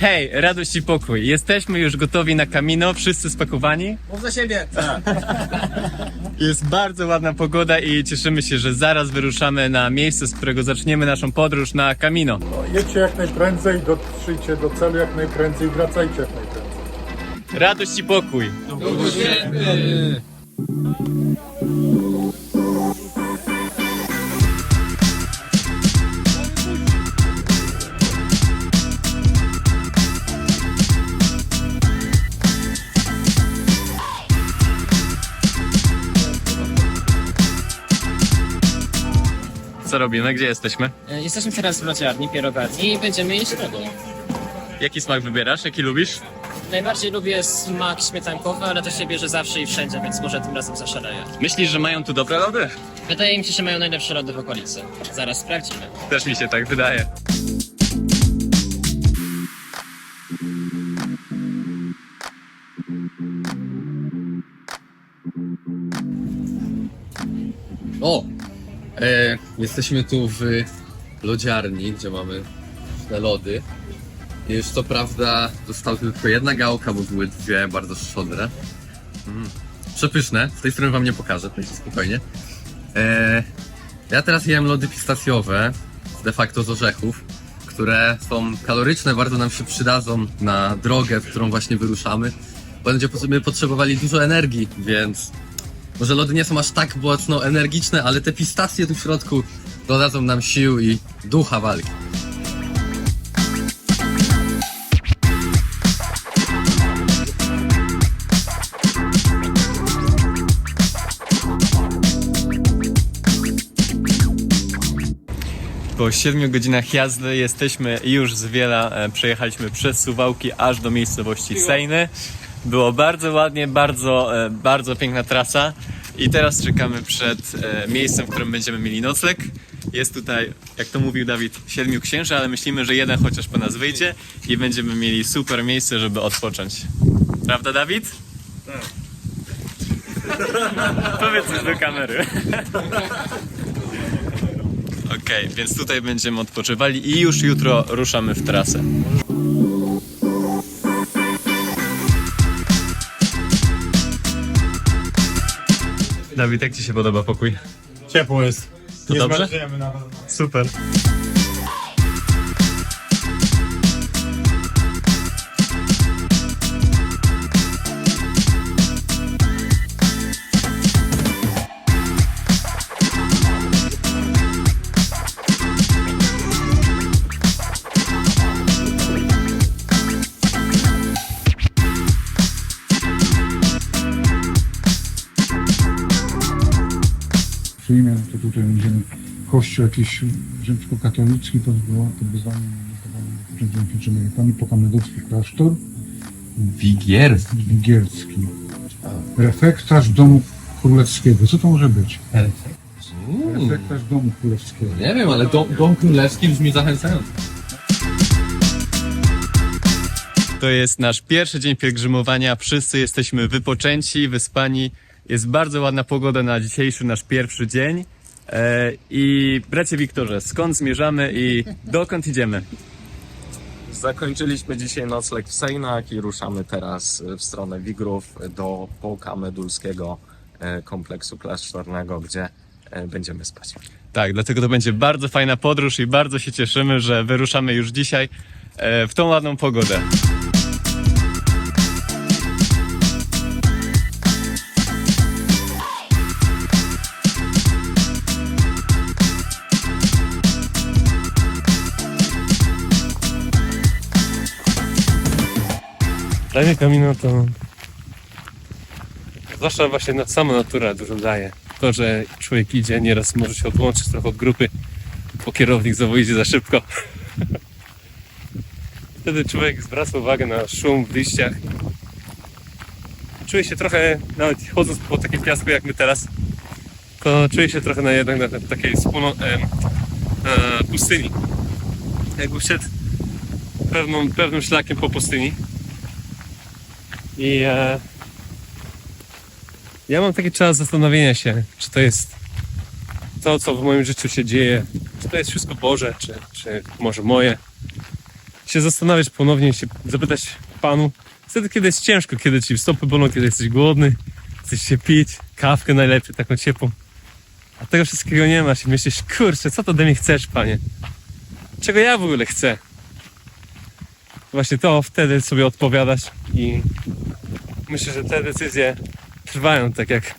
Hej, radość i pokój. Jesteśmy już gotowi na Camino, wszyscy spakowani. Mów za siebie! Jest bardzo ładna pogoda i cieszymy się, że zaraz wyruszamy na miejsce, z którego zaczniemy naszą podróż na Camino. Jedźcie jak najprędzej, dotrzyjcie do celu jak najprędzej, wracajcie jak najprędzej. Radość i pokój. Co robimy? Gdzie jesteśmy? E, Jesteśmy teraz w lodziarni Pierogarni i będziemy jeść lodu. Jaki smak wybierasz? Jaki lubisz? Najbardziej lubię smak śmietankowy, ale to się bierze zawsze i wszędzie, więc może tym razem zaszaleję. Myślisz, że mają tu dobre lody? Wydaje mi się, że mają najlepsze lody w okolicy. Zaraz sprawdzimy. Też mi się tak wydaje. O! E, jesteśmy tu w lodziarni, gdzie mamy te lody. Już to prawda została tylko jedna gałka, bo były dwie bardzo szczodre. Mm. Przepyszne. Z tej strony wam nie pokażę, to spokojnie. E, ja teraz jem lody pistacjowe, de facto z orzechów, które są kaloryczne, bardzo nam się przydadzą na drogę, w którą właśnie wyruszamy. Będziemy potrzebowali dużo energii, więc może lody nie są aż tak mocno energiczne, ale te pistacje tu w środku dodadzą nam sił i ducha walki. Po 7 godzinach jazdy jesteśmy już z Wiela, e, przejechaliśmy przez Suwałki aż do miejscowości Sejny. Było bardzo ładnie, bardzo, e, bardzo piękna trasa i teraz czekamy przed e, miejscem, w którym będziemy mieli nocleg. Jest tutaj, jak to mówił Dawid, siedmiu księży, ale myślimy, że jeden chociaż po nas wyjdzie i będziemy mieli super miejsce, żeby odpocząć. Prawda, Dawid? Tak. Powiedz coś do kamery. Okej, więc tutaj będziemy odpoczywali i już jutro ruszamy w trasę. Dawid, jak Ci się podoba pokój? Ciepło jest. To nie dobrze? zmarzniemy. Super. Kościół jakiś rzymskokatolicki, to było to wyzwanie Rzymskiego Pani Pokamedowski klasztor Wigierski. Wigierski. Refektarz domu królewskiego. Co to może być? Refektarz domu królewskiego. Nie wiem, ale dom, dom królewski brzmi zachęcająco. To jest nasz pierwszy dzień pielgrzymowania. Wszyscy jesteśmy wypoczęci, wyspani. Jest bardzo ładna pogoda na dzisiejszy nasz pierwszy dzień. E, I bracie Wiktorze, skąd zmierzamy i dokąd idziemy? Zakończyliśmy dzisiaj nocleg w Sejnach i ruszamy teraz w stronę Wigrów do Połka Medulskiego e, kompleksu klasztornego, gdzie e, będziemy spać. Tak, dlatego to będzie bardzo fajna podróż i bardzo się cieszymy, że wyruszamy już dzisiaj e, w tą ładną pogodę. Dla mnie Camino to zwłaszcza właśnie na sama natura dużo daje. To, że człowiek idzie, nieraz może się odłączyć trochę od grupy, bo kierownik znowu za szybko. Wtedy człowiek zwraca uwagę na szum w liściach. Czuje się trochę, nawet chodząc po takim piasku jak my teraz, to czuje się trochę na jednak na takiej wspólno, e, e, pustyni. Jakby szedł pewną, pewnym szlakiem po pustyni. I e, ja mam taki czas zastanowienia się, czy to jest to, co w moim życiu się dzieje, czy to jest wszystko Boże, czy, czy może moje. się zastanawiać ponownie, się zapytać panu, wtedy kiedy jest ciężko, kiedy ci stopy bolą, kiedy jesteś głodny, chcesz się pić, kawkę najlepiej, taką ciepłą. A tego wszystkiego nie masz i myślisz, kurczę, co to ode mnie chcesz, panie? Czego ja w ogóle chcę? Właśnie to wtedy sobie odpowiadasz i myślę, że te decyzje trwają tak jak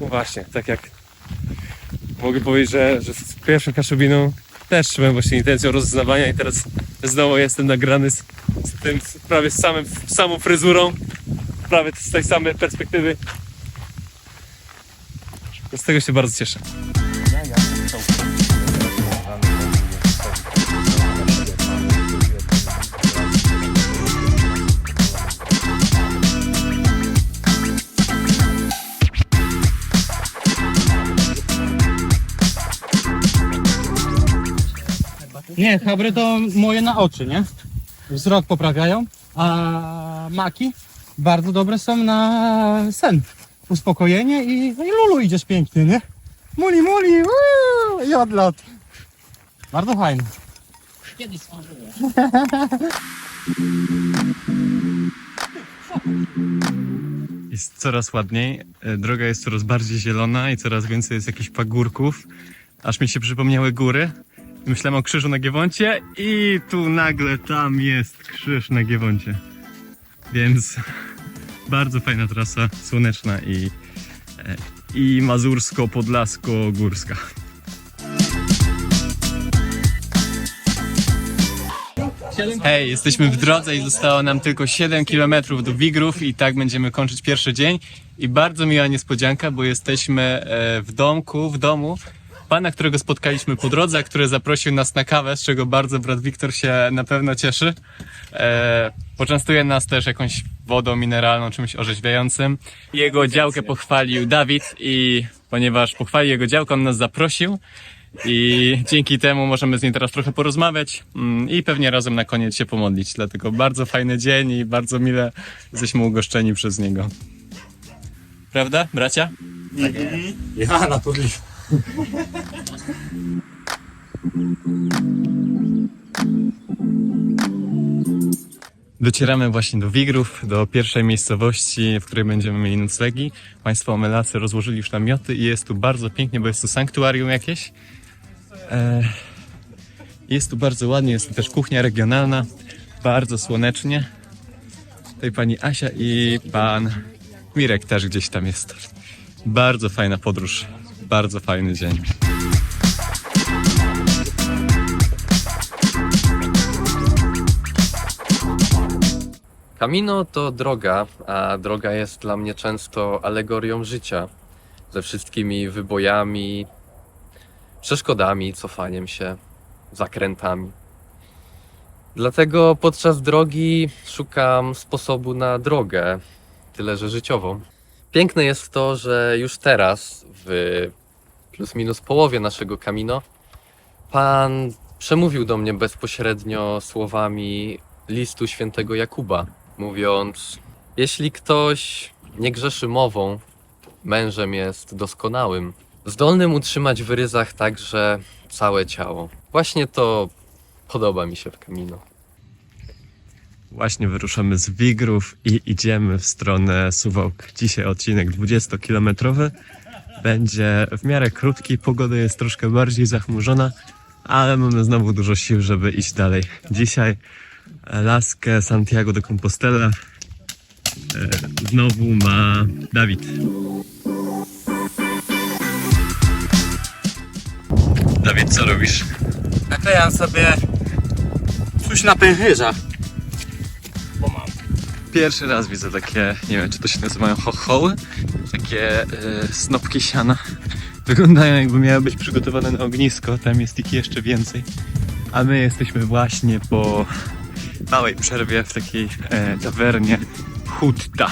no właśnie, tak jak mogę powiedzieć, że, że z pierwszą kaszubiną też trzymałem właśnie intencją rozznawania i teraz znowu jestem nagrany z, z tym z prawie z samym, z samą fryzurą, prawie z tej samej perspektywy. Z tego się bardzo cieszę. Nie, habry to moje na oczy, nie? Wzrok poprawiają, a maki bardzo dobre są na sen. Uspokojenie i, no i lulu idziesz pięknie, nie? Muli, muli, uuu, i odlot. Bardzo fajnie. Kiedyś smażyłem. Jest coraz ładniej, e, droga jest coraz bardziej zielona i coraz więcej jest jakichś pagórków. Aż mi się przypomniały góry. Myślałem o krzyżu na Giewoncie i tu nagle tam jest krzyż na Giewoncie. Więc bardzo fajna trasa, słoneczna i, e, i mazursko-podlasko-górska. Hej, jesteśmy w drodze i zostało nam tylko 7 km do Wigrów i tak będziemy kończyć pierwszy dzień. I bardzo miła niespodzianka, bo jesteśmy e, w domku, w domu pana, którego spotkaliśmy po drodze, który zaprosił nas na kawę, z czego bardzo brat Wiktor się na pewno cieszy. E, poczęstuje nas też jakąś wodą mineralną, czymś orzeźwiającym. Jego działkę pochwalił Dawid i ponieważ pochwalił jego działkę, on nas zaprosił. I dzięki temu możemy z nim teraz trochę porozmawiać mm, i pewnie razem na koniec się pomodlić. Dlatego bardzo fajny dzień i bardzo mile jesteśmy ugoszczeni przez niego. Prawda, bracia? Ja, natürlich. Docieramy właśnie do Wigrów, do pierwszej miejscowości, w której będziemy mieli noclegi. Państwo omelacy rozłożyli już namioty i jest tu bardzo pięknie, bo jest tu sanktuarium jakieś. E, Jest tu bardzo ładnie, jest tu też kuchnia regionalna, bardzo słonecznie. Tutaj pani Asia i pan Mirek też gdzieś tam jest. Bardzo fajna podróż, bardzo fajny dzień. Camino to droga, a droga jest dla mnie często alegorią życia. Ze wszystkimi wybojami, przeszkodami, cofaniem się, zakrętami. Dlatego podczas drogi szukam sposobu na drogę, tyle że życiową. Piękne jest to, że już teraz, w plus minus połowie naszego Camino, Pan przemówił do mnie bezpośrednio słowami listu świętego Jakuba, mówiąc: Jeśli ktoś nie grzeszy mową, mężem jest doskonałym, zdolnym utrzymać w ryzach także całe ciało. Właśnie to podoba mi się w Camino. Właśnie wyruszamy z Wigrów i idziemy w stronę Suwałk. Dzisiaj odcinek 20-kilometrowy. Będzie w miarę krótki, pogoda jest troszkę bardziej zachmurzona, ale mamy znowu dużo sił, żeby iść dalej. Dzisiaj laskę Santiago de Compostela e, znowu ma Dawid. Dawid, co robisz? Naklejam sobie coś na pęcherza. Pierwszy raz widzę takie, nie wiem, czy to się nazywają chochoły, takie e, snopki siana. Wyglądają jakby miały być przygotowane na ognisko, tam jest ich jeszcze więcej. A my jesteśmy właśnie po małej przerwie w takiej e, tawernie Hutta.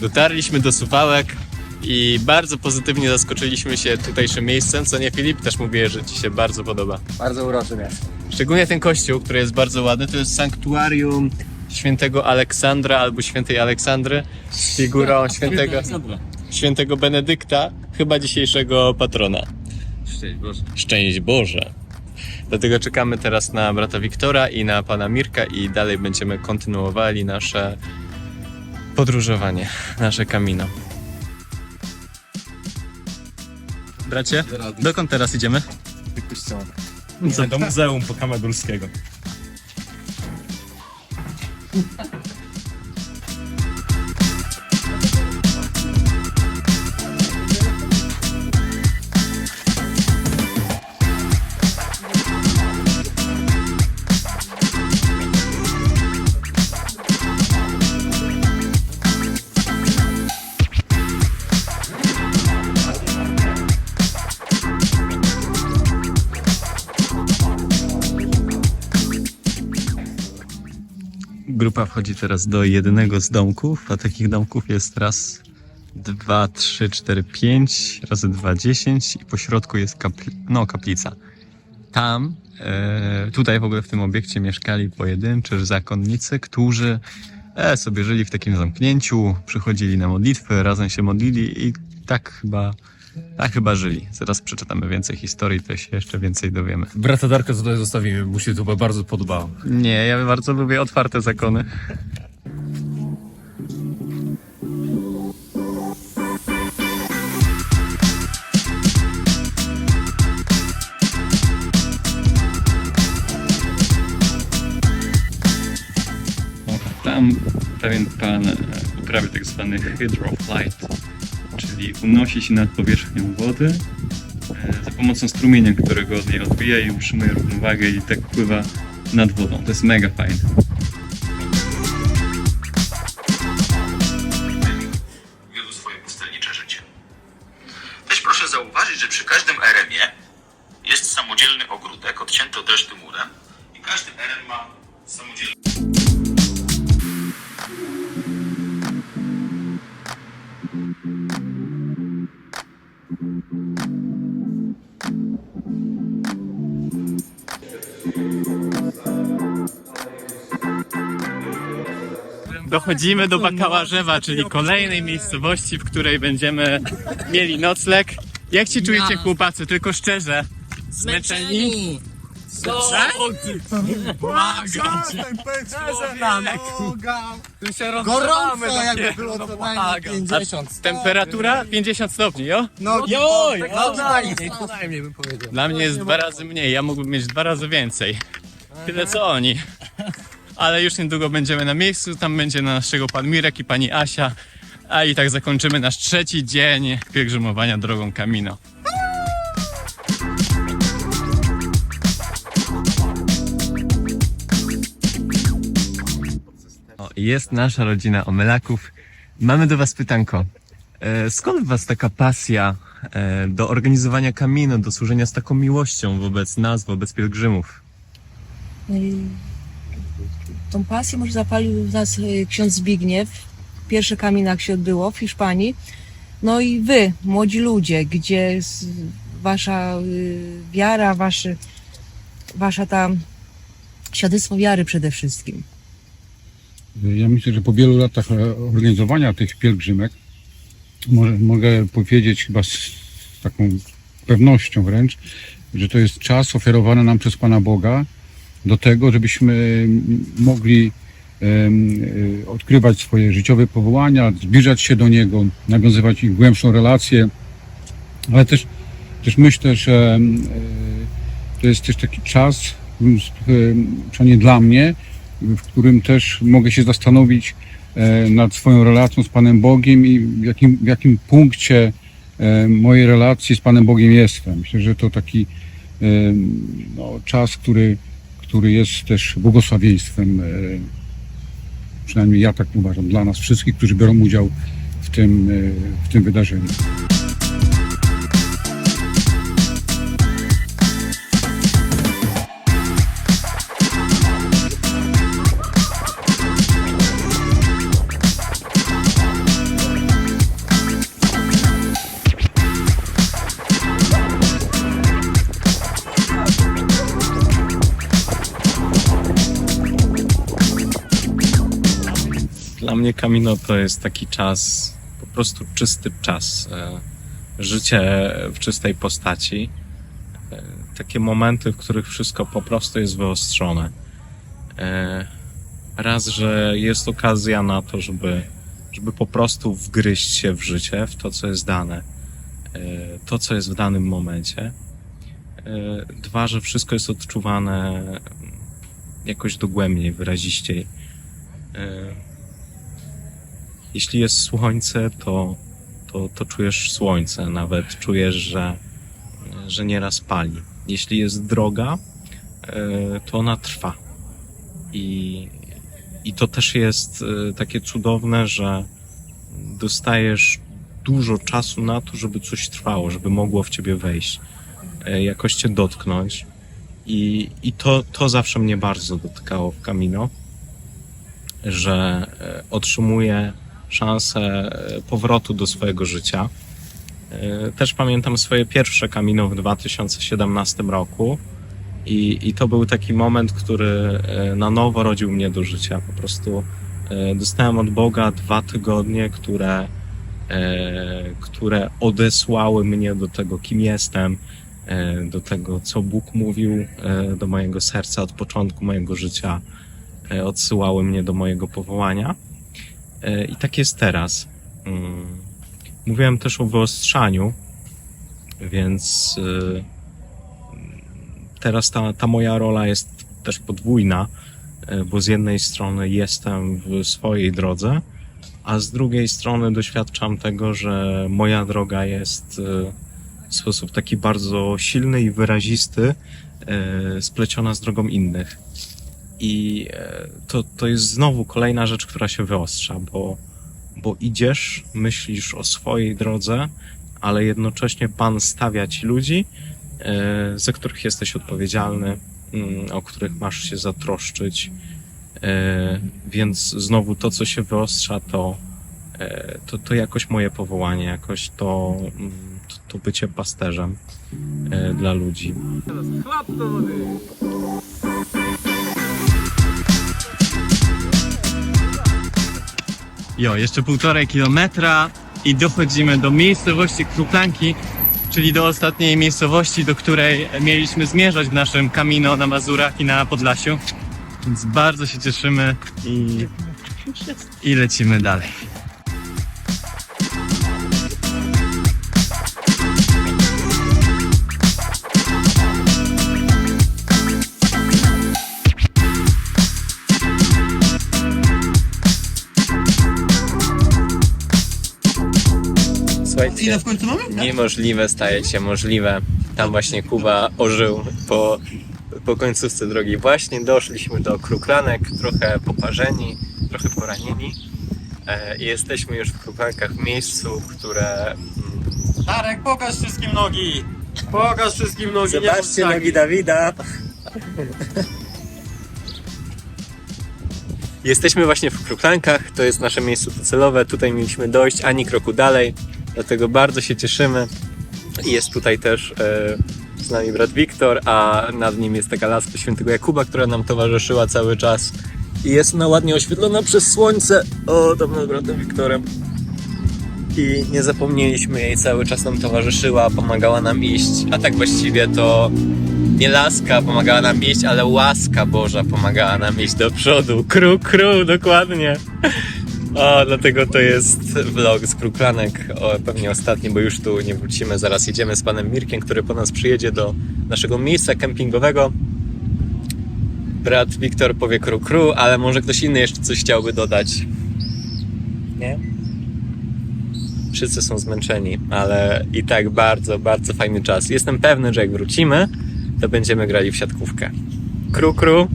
Dotarliśmy do Suwałek i bardzo pozytywnie zaskoczyliśmy się tutejszym miejscem, co nie Filip? Też mówię, że Ci się bardzo podoba. Bardzo uroczy miasto. Szczególnie ten kościół, który jest bardzo ładny, to jest sanktuarium świętego Aleksandra albo świętej Aleksandry z figurą świętego, świętego Benedykta, chyba dzisiejszego patrona. Szczęść Boże. Szczęść Boże. Dlatego czekamy teraz na brata Wiktora i na pana Mirka i dalej będziemy kontynuowali nasze podróżowanie, nasze kamino. Bracie, dokąd teraz idziemy? Co? Do Muzeum Pokamedulskiego. Grupa wchodzi teraz do jednego z domków, a takich domków jest raz, dwa, trzy, cztery, pięć, razy dwa, dziesięć i po środku jest kapli- no, kaplica. Tam, e, tutaj w ogóle w tym obiekcie mieszkali pojedynczy zakonnicy, którzy e, sobie żyli w takim zamknięciu, przychodzili na modlitwy, razem się modlili i tak chyba, tak chyba żyli. Zaraz przeczytamy więcej historii, to się jeszcze więcej dowiemy. Brata Darka tutaj zostawimy, mu się to bardzo podobało. Nie, ja bardzo lubię otwarte zakony. Tam pewien pan e, uprawia tak zwany hydroflight, czyli unosi się nad powierzchnią wody e, za pomocą strumienia, którego od niej odbija i utrzymuje równowagę i tak pływa nad wodą. To jest mega fajne. Dochodzimy do Bakałarzewa, czyli kolejnej miejscowości, w której będziemy mieli nocleg. Jak się czujecie chłopacy? Tylko szczerze. Zmęczeni? Gorąco jakby było co najmniej 50. Temperatura 50 stopni, jo? No, Joj! no, najmniej, co najmniej bym powiedział. Dla mnie jest dwa razy mniej, ja mógłbym mieć dwa razy więcej. Tyle co oni. Ale już niedługo będziemy na miejscu, tam będzie na naszego pan Mirek i pani Asia. A i tak zakończymy nasz trzeci dzień pielgrzymowania drogą Camino. O, jest nasza rodzina Omelaków. Mamy do was pytanko. E, skąd w was taka pasja e, do organizowania Camino, do służenia z taką miłością wobec nas, wobec pielgrzymów? Y, Tą pasję może zapalił w nas y, ksiądz Zbigniew. Pierwsze kaminach się odbyło w Hiszpanii. No i wy, młodzi ludzie, gdzie wasza y, wiara, wasze, wasza tam świadectwo wiary przede wszystkim. Ja myślę, że po wielu latach e, organizowania tych pielgrzymek może, mogę powiedzieć chyba z taką pewnością wręcz, że to jest czas ofiarowany nam przez Pana Boga do tego, żebyśmy mogli e, odkrywać swoje życiowe powołania, zbliżać się do Niego, nawiązywać ich głębszą relację, ale też, też myślę, że e, to jest też taki czas, przynajmniej dla mnie, w którym też mogę się zastanowić e, nad swoją relacją z Panem Bogiem i w jakim, w jakim punkcie mojej relacji z Panem Bogiem jestem. Myślę, że to taki no, czas, który, który jest też błogosławieństwem, e, przynajmniej ja tak uważam, dla nas wszystkich, którzy biorą udział w tym, e, w tym wydarzeniu. Dla mnie Camino to jest taki czas, po prostu czysty czas. e, Życie w czystej postaci. takie momenty, w których wszystko po prostu jest wyostrzone. E, raz, że jest okazja na to, żeby, żeby po prostu wgryźć się w życie, w to, co jest dane, e, to, co jest w danym momencie. E, Dwa, że wszystko jest odczuwane jakoś dogłębniej, wyraziściej. Jeśli jest słońce, to, to, to czujesz słońce, nawet czujesz, że, że nieraz pali. Jeśli jest droga, e, to ona trwa. I, i to też jest e, takie cudowne, że dostajesz dużo czasu na to, żeby coś trwało, żeby mogło w ciebie wejść, e, jakoś cię dotknąć. I, i to, to zawsze mnie bardzo dotykało w Camino, że otrzymuję szansę e, powrotu do swojego życia. E, Też pamiętam swoje pierwsze Camino w 2017 roku. I, I to był taki moment, który e, na nowo rodził mnie do życia. Po prostu dostałem od Boga dwa tygodnie, które, które odesłały mnie do tego, kim jestem, do tego, co Bóg mówił do mojego serca od początku mojego życia, odsyłały mnie do mojego powołania. I tak jest teraz. Mm. Mówiłem też o wyostrzaniu, więc e, teraz ta, ta moja rola jest też podwójna, e, bo z jednej strony jestem w swojej drodze, a z drugiej strony doświadczam tego, że moja droga jest e, w sposób taki bardzo silny i wyrazisty spleciona z drogą innych. I e, to, to jest znowu kolejna rzecz, która się wyostrza, bo, bo idziesz, myślisz o swojej drodze, ale jednocześnie Pan stawia ci ludzi, e, za których jesteś odpowiedzialny, mm, o których masz się zatroszczyć. E, Więc znowu to, co się wyostrza, to, to, to jakoś moje powołanie, jakoś to, mm, to, to bycie pasterzem dla ludzi. Jo, jeszcze półtorej kilometra i dochodzimy do miejscowości Kruplanki, czyli do ostatniej miejscowości, do której mieliśmy zmierzać w naszym Camino na Mazurach i na Podlasiu. Więc bardzo się cieszymy i, i lecimy dalej. Słuchajcie, Ile w końcu mamy? niemożliwe staje się możliwe. Tam właśnie Kuba ożył po, po końcówce drogi. Właśnie doszliśmy do Kruklanek, trochę poparzeni, trochę poranieni. E, I jesteśmy już w Kruklankach, w miejscu, które... mm, Darek, pokaż wszystkim nogi! Pokaż wszystkim nogi, Zobaczcie nogi Dawida! Jesteśmy właśnie w Kruklankach, to jest nasze miejsce docelowe. Tutaj mieliśmy dojść ani kroku dalej, dlatego bardzo się cieszymy. Jest tutaj też e, z nami brat Wiktor, a nad nim jest taka laska świętego Jakuba, która nam towarzyszyła cały czas. I jest ona ładnie oświetlona przez słońce. O, tam nad bratem Wiktorem. I nie zapomnieliśmy jej, cały czas nam towarzyszyła, pomagała nam iść. A tak właściwie to nie laska pomagała nam iść, ale łaska Boża pomagała nam iść do przodu. Kru, kru, dokładnie. O, dlatego to jest vlog z Kruklanek, o, pewnie ostatni, bo już tu nie wrócimy. Zaraz jedziemy z panem Mirkiem, który po nas przyjedzie do naszego miejsca kempingowego. Brat Wiktor powie kru, kru, ale może ktoś inny jeszcze coś chciałby dodać. Nie? Wszyscy są zmęczeni, ale i tak bardzo, bardzo fajny czas. Jestem pewny, że jak wrócimy, to będziemy grali w siatkówkę. Kru, kru.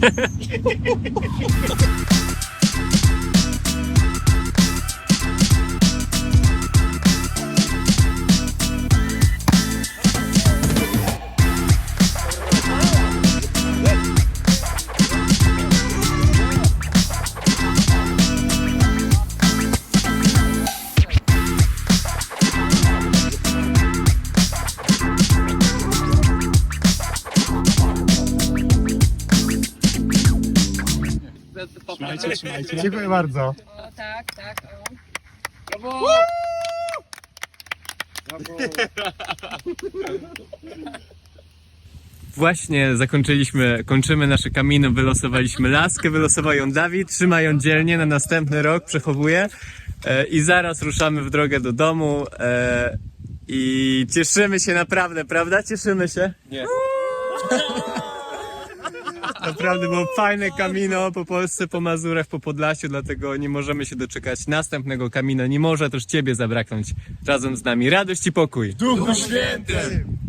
Dziękuję bardzo. tak, tak. Właśnie zakończyliśmy, kończymy nasze kamino, wylosowaliśmy laskę, wylosował ją Dawid, trzyma ją dzielnie na następny rok, przechowuje e, i zaraz ruszamy w drogę do domu e, i cieszymy się naprawdę, prawda? Cieszymy się? Nie. Naprawdę było fajne kamino po Polsce, po Mazurach, po Podlasiu, dlatego nie możemy się doczekać następnego kamino. Nie może też Ciebie zabraknąć razem z nami. Radość i pokój. Duchu Świętym!